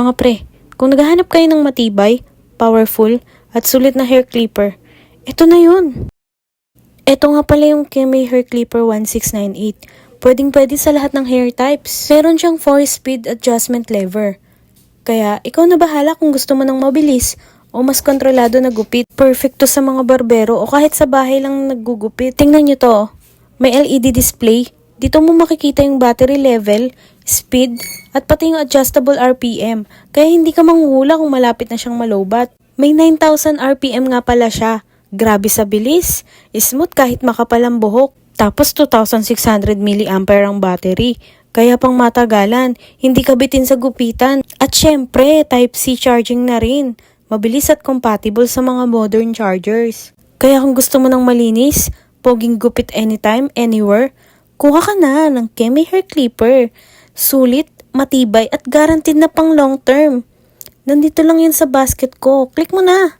Mga pre, kung naghahanap kayo ng matibay, powerful, at sulit na hair clipper, ito na yun. Ito nga pala yung Keme Hair Clipper 1698. Pwedeng pwede sa lahat ng hair types. Meron siyang 4-speed adjustment lever. Kaya, ikaw na bahala kung gusto mo ng mabilis o mas kontrolado na gupit. Perfect to sa mga barbero o kahit sa bahay lang naggugupit. Tingnan nyo to. May LED display. Dito mo makikita yung battery level, speed, at pati yung adjustable RPM. Kaya hindi ka manghuhula kung malapit na siyang malobat. May 9,000 RPM nga pala siya. Grabe sa bilis. Smooth kahit makapal ang buhok. Tapos 2,600 mAh ang battery. Kaya pang matagalan, hindi kabitin sa gupitan. At syempre, Type-C charging na rin. Mabilis at compatible sa mga modern chargers. Kaya kung gusto mo ng malinis, poging gupit anytime, anywhere, kuha ka na ng Kemi Hair Clipper. Sulit, matibay at guaranteed na pang long term. Nandito lang yan sa basket ko. Click mo na.